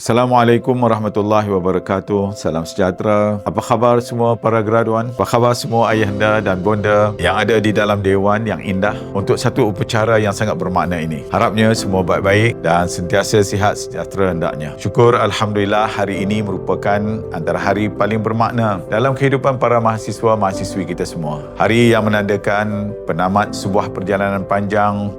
Assalamualaikum warahmatullahi wabarakatuh. Salam sejahtera. Apa khabar semua para graduan? Apa khabar semua ayahanda dan bonda yang ada di dalam dewan yang indah untuk satu upacara yang sangat bermakna ini. Harapnya semua baik-baik dan sentiasa sihat sejahtera hendaknya. Syukur Alhamdulillah hari ini merupakan antara hari paling bermakna dalam kehidupan para mahasiswa-mahasiswi kita semua. Hari yang menandakan penamat sebuah perjalanan panjang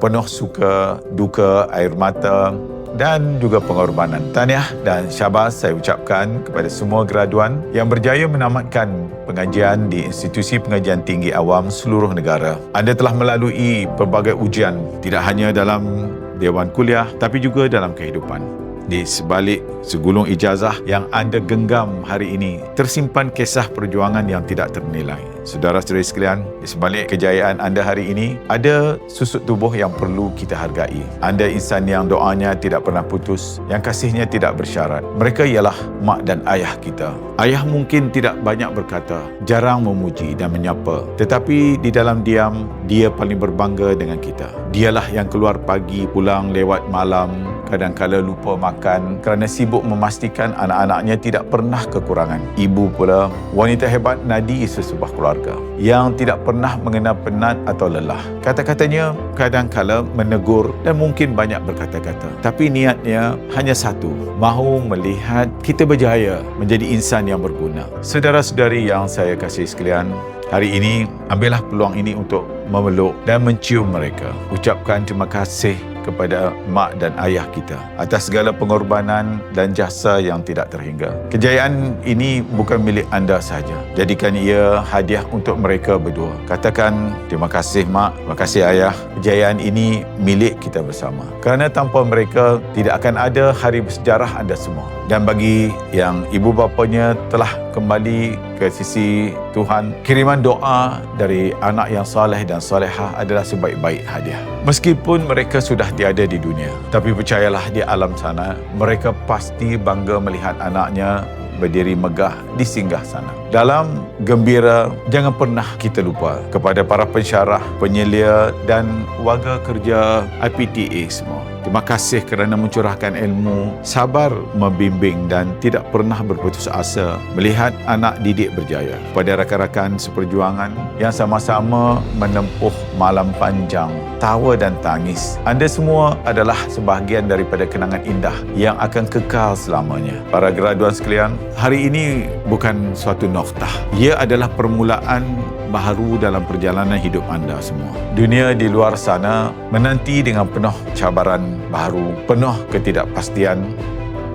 penuh suka, duka, air mata, dan juga pengorbanan. Tahniah dan syabas saya ucapkan kepada semua graduan yang berjaya menamatkan pengajian di institusi pengajian tinggi awam seluruh negara. Anda telah melalui pelbagai ujian tidak hanya dalam dewan kuliah tapi juga dalam kehidupan. Di sebalik segulung ijazah yang anda genggam hari ini tersimpan kisah perjuangan yang tidak ternilai. Saudara-saudari sekalian, di sebalik kejayaan anda hari ini, ada susut tubuh yang perlu kita hargai. Anda insan yang doanya tidak pernah putus, yang kasihnya tidak bersyarat. Mereka ialah mak dan ayah kita. Ayah mungkin tidak banyak berkata, jarang memuji dan menyapa. Tetapi di dalam diam, dia paling berbangga dengan kita. Dialah yang keluar pagi, pulang lewat malam, kadang-kala lupa makan kerana sibuk memastikan anak-anaknya tidak pernah kekurangan. Ibu pula, wanita hebat nadi sesebuah keluarga yang tidak pernah mengenal penat atau lelah. Kata-katanya kadang-kala menegur dan mungkin banyak berkata-kata. Tapi niatnya hanya satu, mahu melihat kita berjaya menjadi insan yang berguna. Saudara-saudari yang saya kasih sekalian, Hari ini, ambillah peluang ini untuk memeluk dan mencium mereka. Ucapkan terima kasih kepada mak dan ayah kita atas segala pengorbanan dan jasa yang tidak terhingga. Kejayaan ini bukan milik anda sahaja. Jadikan ia hadiah untuk mereka berdua. Katakan terima kasih mak, terima kasih ayah. Kejayaan ini milik kita bersama. Kerana tanpa mereka tidak akan ada hari bersejarah anda semua. Dan bagi yang ibu bapanya telah kembali ke sisi Tuhan, kiriman doa dari anak yang soleh dan solehah adalah sebaik-baik hadiah. Meskipun mereka sudah tiada di dunia, tapi percayalah di alam sana, mereka pasti bangga melihat anaknya berdiri megah di singgah sana. Dalam gembira, jangan pernah kita lupa kepada para pensyarah, penyelia dan warga kerja IPTA semua. Terima kasih kerana mencurahkan ilmu, sabar membimbing dan tidak pernah berputus asa melihat anak didik berjaya. Pada rakan-rakan seperjuangan yang sama-sama menempuh malam panjang, tawa dan tangis. Anda semua adalah sebahagian daripada kenangan indah yang akan kekal selamanya. Para graduan sekalian, hari ini bukan suatu noktah. Ia adalah permulaan baharu dalam perjalanan hidup anda semua. Dunia di luar sana menanti dengan penuh cabaran baharu, penuh ketidakpastian,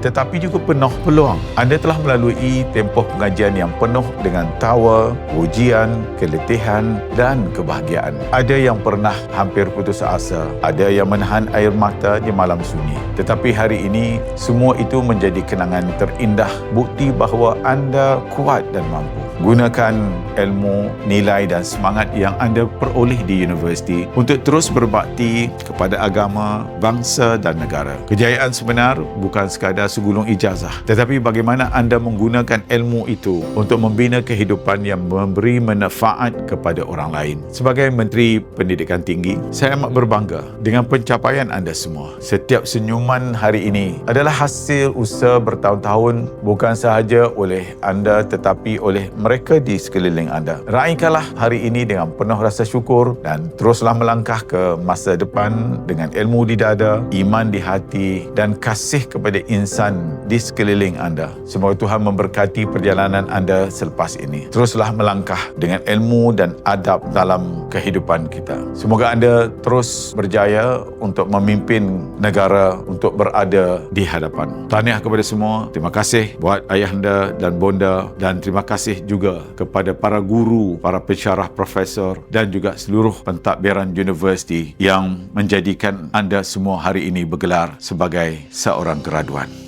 tetapi juga penuh peluang. Anda telah melalui tempoh pengajian yang penuh dengan tawa, ujian, keletihan dan kebahagiaan. Ada yang pernah hampir putus asa, ada yang menahan air mata di malam sunyi. Tetapi hari ini, semua itu menjadi kenangan terindah bukti bahawa anda kuat dan mampu. Gunakan ilmu, nilai dan semangat yang anda peroleh di universiti untuk terus berbakti kepada agama, bangsa dan negara. Kejayaan sebenar bukan sekadar segulung ijazah, tetapi bagaimana anda menggunakan ilmu itu untuk membina kehidupan yang memberi manfaat kepada orang lain. Sebagai Menteri Pendidikan Tinggi, saya amat berbangga dengan pencapaian anda semua. Setiap senyuman hari ini adalah hasil usaha bertahun-tahun bukan sahaja oleh anda tetapi oleh mereka di sekeliling anda. Raihkanlah hari ini dengan penuh rasa syukur dan teruslah melangkah ke masa depan dengan ilmu di dada, iman di hati dan kasih kepada insan di sekeliling anda. Semoga Tuhan memberkati perjalanan anda selepas ini. Teruslah melangkah dengan ilmu dan adab dalam kehidupan kita. Semoga anda terus berjaya untuk memimpin negara untuk berada di hadapan. Tahniah kepada semua. Terima kasih buat ayahanda dan bonda dan terima kasih juga kepada para guru, para pensyarah profesor dan juga seluruh pentadbiran universiti yang menjadikan anda semua hari ini bergelar sebagai seorang graduan.